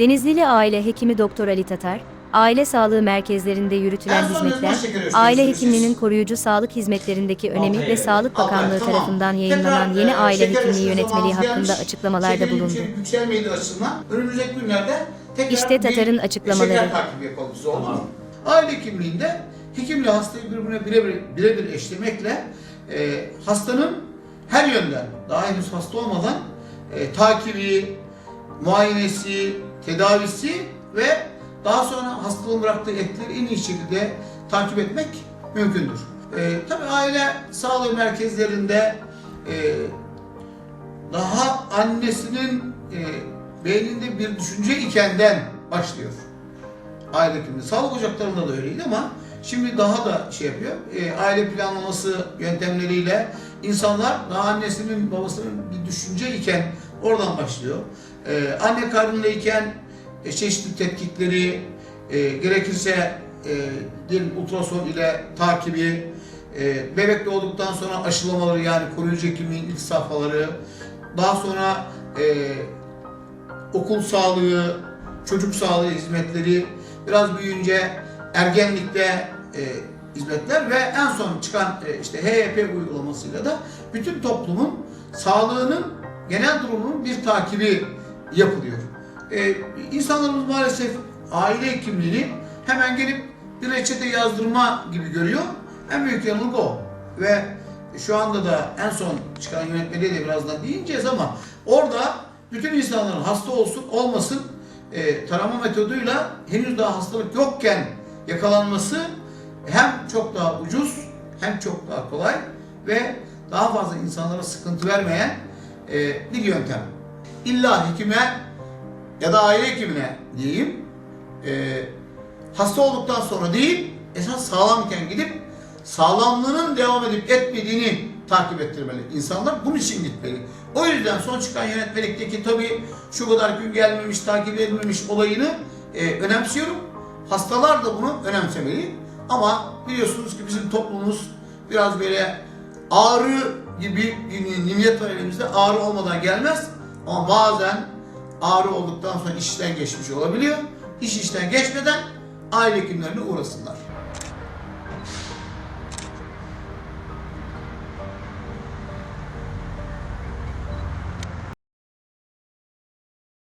Denizlili Aile Hekimi Doktor Ali Tatar, aile sağlığı merkezlerinde yürütülen hizmetler, aile hekimliğinin koruyucu sağlık hizmetlerindeki önemi ve. Sağlık Bakanlığı tamam. tarafından yayınlanan Tekrar, yeni e, aile hekimliği yönetmeliği hakkında gelmiş. açıklamalarda bulundu. önümüzdeki günlerde tekrar İşte bir Tatar'ın açıklamaları. Takibi yapalım Tamam. Aile hekimliğinde hekimle hastayı birbirine birebir, birebir eşlemekle e, hastanın her yönden daha henüz hasta olmadan e, takibi, muayenesi, tedavisi ve daha sonra hastalığın bıraktığı etkileri en iyi şekilde takip etmek mümkündür. E, tabii aile sağlığı merkezlerinde e, daha annesinin e, beyninde bir düşünce ikenden başlıyor. Aile hekimliği. Sağlık ocaklarında da öyleydi ama şimdi daha da şey yapıyor. E, aile planlaması yöntemleriyle insanlar daha annesinin babasının bir düşünce iken oradan başlıyor. E, anne karnındayken e, çeşitli tetkikleri e, gerekirse e, diyelim ultrason ile takibi, e, bebek doğduktan sonra aşılamaları yani koruyucu hekimliğin ilk safhaları, daha sonra e, okul sağlığı, çocuk sağlığı hizmetleri, biraz büyüyünce ergenlikte e, hizmetler ve en son çıkan e, işte HYP uygulamasıyla da bütün toplumun sağlığının genel durumunun bir takibi yapılıyor. E, insanlarımız maalesef aile hekimliğini hemen gelip bir reçete yazdırma gibi görüyor. En büyük yanılık o. Ve şu anda da en son çıkan yönetmeliğe de birazdan değineceğiz ama orada bütün insanların hasta olsun olmasın e, tarama metoduyla henüz daha hastalık yokken yakalanması hem çok daha ucuz hem çok daha kolay ve daha fazla insanlara sıkıntı vermeyen e, bir yöntem. İlla hekime ya da aile hekimine diyeyim e, hasta olduktan sonra değil esas sağlamken gidip sağlamlığının devam edip etmediğini takip ettirmeli. İnsanlar bunun için gitmeli. O yüzden son çıkan yönetmelikteki tabii şu kadar gün gelmemiş, takip edilmemiş olayını e, önemsiyorum. Hastalar da bunu önemsemeli. Ama biliyorsunuz ki bizim toplumumuz biraz böyle ağrı gibi nimiyet var elimizde. Ağrı olmadan gelmez. Ama bazen ağrı olduktan sonra işten geçmiş olabiliyor. İş işten geçmeden aile hekimlerine uğrasınlar.